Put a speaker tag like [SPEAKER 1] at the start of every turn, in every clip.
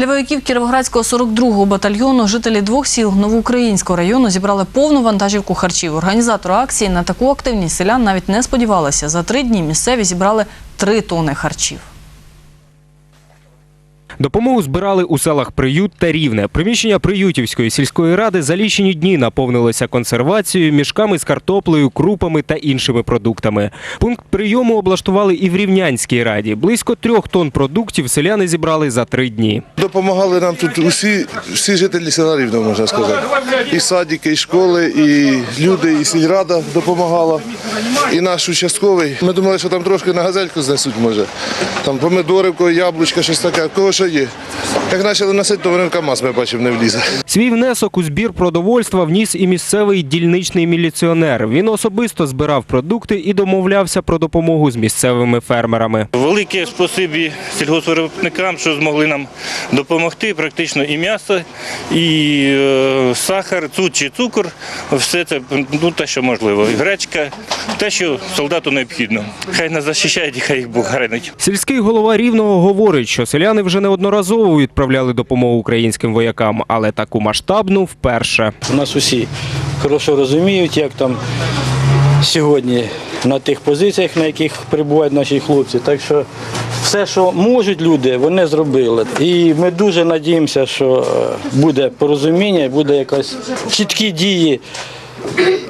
[SPEAKER 1] Для вояків Кіровоградського 42-го батальйону жителі двох сіл Новоукраїнського району зібрали повну вантажівку харчів. Організатори акції на таку активність селян навіть не сподівалися. За три дні місцеві зібрали три тони харчів.
[SPEAKER 2] Допомогу збирали у селах Приют та Рівне. Приміщення Приютівської сільської ради за лічені дні наповнилося консервацією, мішками з картоплею, крупами та іншими продуктами. Пункт прийому облаштували і в Рівнянській раді. Близько трьох тонн продуктів селяни зібрали за три дні.
[SPEAKER 3] Допомагали нам тут усі, всі жителі села Рівного, можна сказати. І садики, і школи, і люди, і сільрада допомагала, і наш участковий. Ми думали, що там трошки на газельку знесуть, може. Там помидорівко, яблучка, щось таке. Кого що you. Як почали носити, то вони в КАМАЗ, ми бачимо, не влізе.
[SPEAKER 2] Свій внесок у збір продовольства вніс і місцевий дільничний міліціонер. Він особисто збирав продукти і домовлявся про допомогу з місцевими фермерами.
[SPEAKER 4] Велике спасибі сільгоспвиробникам, що змогли нам допомогти. Практично і м'ясо, і е, сахар, цуд чи цукор. Все це ну, те, що можливо. І гречка, те, що солдату необхідно. Хай нас захищають і хай їх Бог.
[SPEAKER 2] Сільський голова Рівного говорить, що селяни вже неодноразово відправляли допомогу українським воякам, але таку масштабну вперше.
[SPEAKER 5] У нас усі хорошо розуміють, як там сьогодні на тих позиціях, на яких перебувають наші хлопці. Так що все, що можуть люди, вони зробили. І ми дуже надіємося, що е, буде порозуміння, буде якась чіткі дії.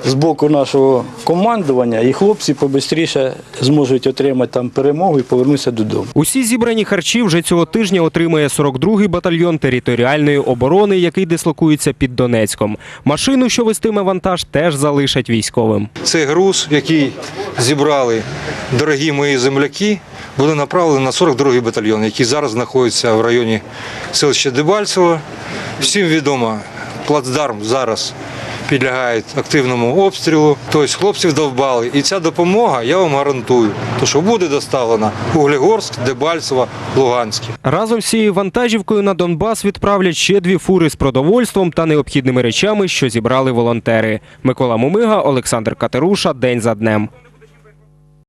[SPEAKER 5] З боку нашого командування і хлопці побистріше зможуть отримати там перемогу і повернутися додому.
[SPEAKER 2] Усі зібрані харчі вже цього тижня отримує 42-й батальйон територіальної оборони, який дислокується під Донецьком. Машину, що вестиме вантаж, теж залишать військовим.
[SPEAKER 6] Цей груз, який зібрали дорогі мої земляки, буде направлений на 42-й батальйон, який зараз знаходиться в районі селища Дебальцево. Всім відомо, плацдарм зараз підлягає активному обстрілу. Тобто хлопців довбали. І ця допомога, я вам гарантую, то що буде доставлена Углегорськ, Дебальцево, Луганське.
[SPEAKER 2] Разом з цією вантажівкою на Донбас відправлять ще дві фури з продовольством та необхідними речами, що зібрали волонтери. Микола Мумига, Олександр Катеруша. День за днем.